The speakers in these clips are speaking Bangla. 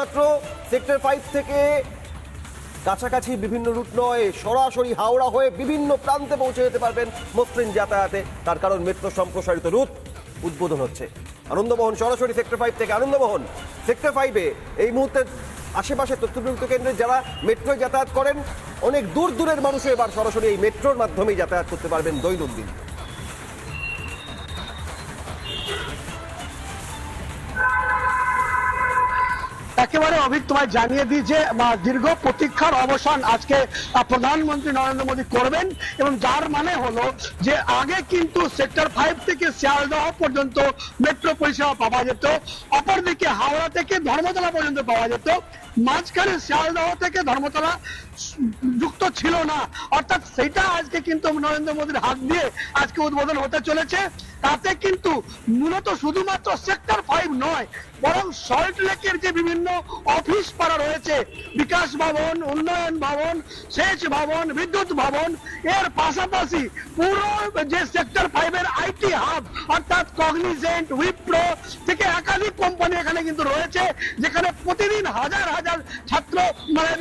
শুধুমাত্র সেক্টর ফাইভ থেকে কাছাকাছি বিভিন্ন রুট নয়, সরাসরি হাওড়া হয়ে বিভিন্ন প্রান্তে পৌঁছে যেতে পারবেন মসৃণ যাতায়াতে। তার কারণ মেট্রো সম্প্রসারিত রুট উদ্বোধন হচ্ছে। আনন্দমোহন সরাসরি সেক্টর ফাইভ থেকে। আনন্দমোহন, সেক্টর ফাইভে এই মুহূর্তে আশেপাশে তথ্যপ্রযুক্ত কেন্দ্রে যারা মেট্রোয় যাতায়াত করেন, অনেক দূর দূরের মানুষও এবার সরাসরি এই মেট্রোর মাধ্যমেই যাতায়াত করতে পারবেন দৈনন্দিন। একেবারে অভিক তোমায় জানিয়ে দিই যে দীর্ঘ প্রতীক্ষার অবসান আজকে প্রধানমন্ত্রী নরেন্দ্র মোদী করবেন এবং যার মানে হলো যে, আগে কিন্তু সেক্টর ফাইভ থেকে শিয়ালদহ পর্যন্ত মেট্রো পরিষেবা পাওয়া যেত, অপরদিকে হাওড়া থেকে ধর্মতলা পর্যন্ত পাওয়া যেত। মাঝখানে শিয়ালদহ থেকে ধর্মতলা যুক্ত ছিল না। অর্থাৎ সেটা আজকে কিন্তু নরেন্দ্র মোদীর হাত দিয়ে আজকে উদ্বোধন হতে চলেছে। তাতে কিন্তু মূলত শুধুমাত্র সেক্টর ফাইভ নয়, বরং সল্ট লেকের যে বিভিন্ন অফিস পাড়া রয়েছে, বিকাশ ভবন, উন্নয়ন ভবন, সেচ ভবন, বিদ্যুৎ ভবন, এর পাশাপাশি পুরো যে সেক্টর ফাইভের আইটি হাব অর্থাৎ কগনিজেন্ট উইপ্রো থেকে একাধিক কোম্পানি এখানে কিন্তু রয়েছে, যেখানে প্রতিদিন হাজার হাজার ছাত্র মানে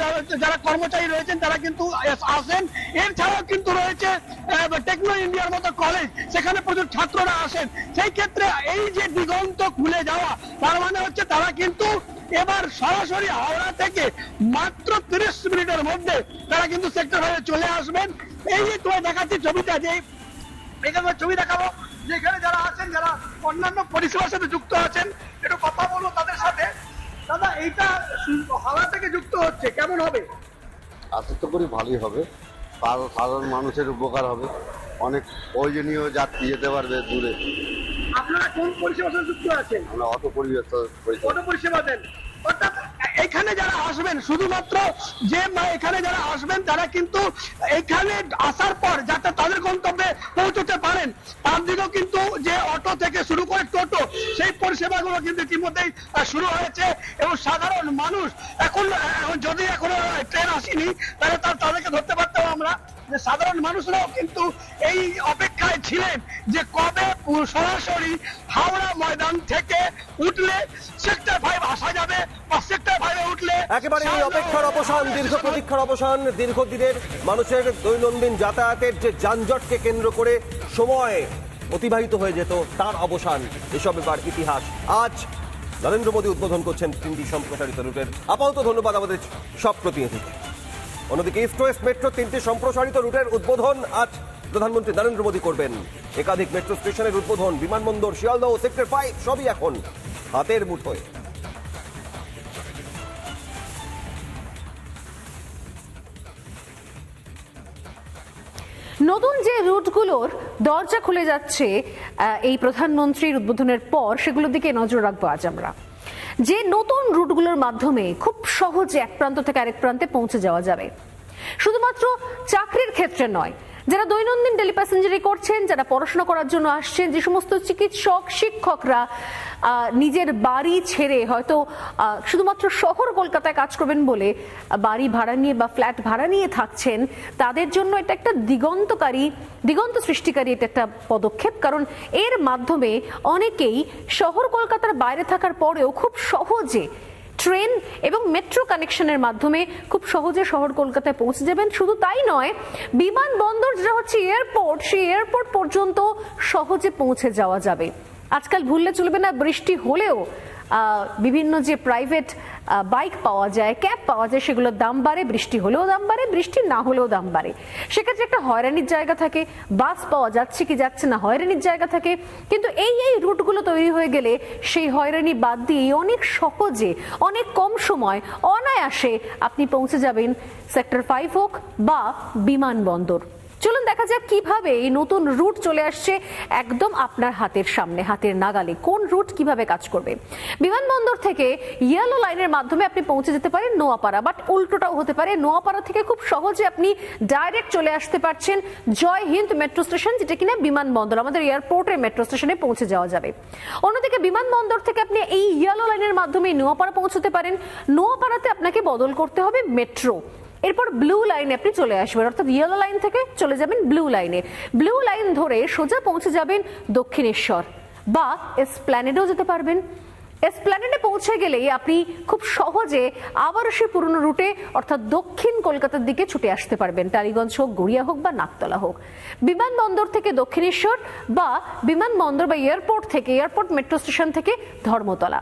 যারা কর্মচারী রয়েছেন, তারা কিন্তু আসেন। এছাড়াও কিন্তু রয়েছে টেকনো ইন্ডিয়ার মতো কলেজ সেখানে প্রচুর ছাত্ররা আসেন। সেই ক্ষেত্রে এই যে দিগন্ত খুলে যাওয়া, তার মানে হচ্ছে তারা কিন্তু এবার সরাসরি হাওড়া থেকে মাত্র তিরিশ মিনিটের মধ্যে তারা কিন্তু সেক্টর হয়ে চলে আসবেন। এই যে তোমায় দেখাচ্ছি ছবিটা, যে এখানে ছবি দেখাবো যেখানে যারা আছেন, যারা অন্যান্য পরিষেবার সাথে যুক্ত আছেন, একটু কথা বলব তাদের সাথে। দাদা এইটা হাওড়া থেকে যুক্ত হচ্ছে কেমন হবে? আশা তো করি ভালোই হবে। সাধারণ মানুষের উপকার হবে। অনেক প্রয়োজনীয় যাত্রী যেতে পারবে দূরে। আপনারা কোন পরিষেবার সাথে যুক্ত আছেন? আমরা পরিবেশ পরিষেবা কত পরিষেবা দেন। অর্থাৎ এখানে যারা আসবেন শুধুমাত্র যে এখানে যারা আসবেন তারা কিন্তু এখানে আসার পর যাতে তাদের গন্তব্যে পৌঁছতে পারেন। তার দিকেও কিন্তু যে অটো থেকে শুরু পরিষেবাগুলো কিন্তু ইতিমধ্যেই শুরু হয়েছে এবং সাধারণ মানুষ এখন যদি এখনও ট্রেন আসেনি তাহলে তার- তাদেরকে ধরতে পারতাম আমরা। যে সাধারণ মানুষরাও কিন্তু এই অপেক্ষায় ছিলেন যে কবে সরাসরি হাওড়া ময়দান থেকে উঠলে সেক্টর ফাইভ আসা যাবে বা সেক্টর ফাইভে উঠলে একেবারে এই অপেক্ষার অবসান দীর্ঘ প্রতীক্ষার অবসান দীর্ঘদিনের মানুষের দৈনন্দিন যাতায়াতের যে যানজটকে কেন্দ্র করে সময় অতিবাহিত হয়ে যেত তার অবসান। এসব এবার ইতিহাস। আজ নরেন্দ্র মোদী উদ্বোধন করছেন তিনটি সম্প্রসারিত রুটের। আপাতত ধন্যবাদ আমাদের সব প্রতিনিধিকে। অন্যদিকে ইস্ট ওয়েস্ট মেট্রো তিনটি সম্প্রসারিত রুটের উদ্বোধন আজ প্রধানমন্ত্রী নরেন্দ্র মোদী করবেন। একাধিক মেট্রো স্টেশনের উদ্বোধন, বিমানবন্দর, শিয়ালদহ সেক্টর ফাইভ সবই এখন হাতের মুঠোয়। নতুন যে রুটগুলোর দরজা খুলে যাচ্ছে এই প্রধানমন্ত্রীর উদ্বোধনের পর সেগুলোর দিকে নজর রাখব আজ আমরা। যে নতুন রুটগুলোর মাধ্যমে খুব সহজে এক প্রান্ত থেকে আরেক প্রান্তে পৌঁছে যাওয়া যাবে। শুধুমাত্র চাকরির ক্ষেত্রে নয়, যারা দৈনন্দিন ডেলি প্যাসেঞ্জারি করছেন, যারা পড়াশোনা করার জন্য আসছেন, যে সমস্ত চিকিৎসক, শিক্ষকরা নিজের বাড়ি ছেড়ে হয়তো শুধুমাত্র শহর কলকাতায় কাজ করবেন বলে বাড়ি ভাড়া নিয়ে বা ফ্ল্যাট ভাড়া নিয়ে থাকছেন, তাদের জন্য এটা একটা দিগন্তকারী, দিগন্ত সৃষ্টিকারী এটা একটা পদক্ষেপ। কারণ এর মাধ্যমে অনেকেই শহর কলকাতার বাইরে থাকার পরেও খুব সহজে ট্রেন এবং মেট্রো কানেকশনের মাধ্যমে খুব সহজে শহর কলকাতায় পৌঁছে যাবেন। শুধু তাই নয়, বিমানবন্দর যেটা হচ্ছে এয়ারপোর্ট, সেই এয়ারপোর্ট পর্যন্ত সহজে পৌঁছে যাওয়া যাবে। আজকাল ভুললে চলবে না, বৃষ্টি হলেও বিভিন্ন যে প্রাইভেট বাইক পাওয়া যায় ক্যাব পাওয়া যায়, সেগুলোর দাম বাড়ে, বৃষ্টি হলেও দাম বাড়ে, বৃষ্টি না হলেও দাম বাড়ে। সেক্ষেত্রে একটা হয়রানির জায়গা থাকে বাস পাওয়া যাচ্ছে কি যাচ্ছে না, হয়রানির জায়গা থাকে। কিন্তু এই এই রুটগুলো তৈরি হয়ে গেলে সেই হয়রানি বাদ দিয়ে অনেক সহজে, অনেক কম সময় অনায়াসে আপনি পৌঁছে যাবেন সেক্টর ফাইভ হোক বা বিমানবন্দর। চলুন দেখা যাক কীভাবে এই নতুন রুট চলে আসছে একদম আপনার হাতের সামনে, হাতের নাগালে। কোন রুট কীভাবে কাজ করবে? বিমানবন্দর থেকে ইয়েলো লাইনের মাধ্যমে আপনি পৌঁছে যেতে পারেন নোয়াপাড়া, বাট উল্টোটাও হতে পারে। নোয়াপাড়া থেকে খুব সহজে আপনি ডাইরেক্ট চলে আসতে পারছেন জয় হিন্দ মেট্রো স্টেশন, যেটা কিনা বিমানবন্দর, আমাদের এয়ারপোর্টের মেট্রো স্টেশনে পৌঁছে যাওয়া যাবে। অন্যদিকে বিমানবন্দর থেকে আপনি এই ইয়েলো লাইনের মাধ্যমে নোয়াপাড়া পৌঁছতে পারেন। নোয়াপাড়াতে আপনাকে বদল করতে হবে মেট্রো। এরপর ব্লু লাইনে আপনি চলে আসবেন, অর্থাৎ ইয়েলো লাইন থেকে চলে যাবেন ব্লু লাইনে ব্লু লাইন ধরে সোজা পৌঁছে যাবেন দক্ষিণেশ্বর বা এসপ্ল্যানেডেও যেতে পারবেন। এসপ্ল্যানেডে পৌঁছে গেলেই আপনি খুব সহজে আবার সেই পুরনো রুটে অর্থাৎ দক্ষিণ কলকাতার দিকে ছুটে আসতে পারবেন। টালিগঞ্জ হোক, গড়িয়া হোক বা নাকতলা হোক। বিমানবন্দর থেকে দক্ষিণেশ্বর বা বিমানবন্দর বা এয়ারপোর্ট থেকে এয়ারপোর্ট মেট্রো স্টেশন থেকে ধর্মতলা।